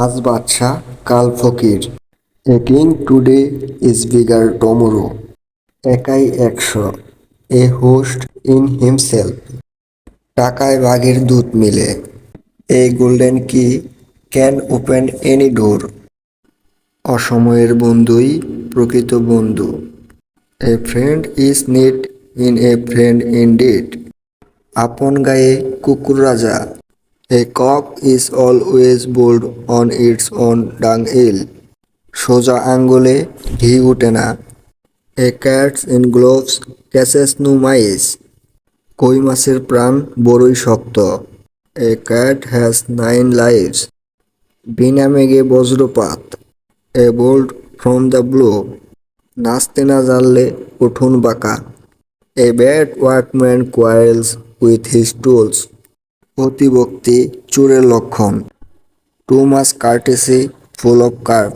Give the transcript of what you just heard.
আজ বাদশা কাল ফকির। A today is bigger tomorrow একাই একশো। এ হোস্ট ইন হিমসেলফ টাকায় বাঘের দুধ মিলে। A golden key can open any door অসময়ের বন্ধুই প্রকৃত বন্ধু। A friend is need in a friend indeed আপন গায়ে কুকুর রাজা। Cock is always bold on its own dunghill সোজা আঙ্গুলে ঘি উঠে না। A cats in gloves catches no mice কই মাছের প্রাণ বড়ই শক্ত। A cat has nine lives বিনা মেঘে বজ্রপাত। A bolt from the blue নাচতে না জানলে উঠুন বাঁকা। A bad workman quarrels with his tools অতিভক্তি চোরের লক্ষণ। Too much courtesy full of curve.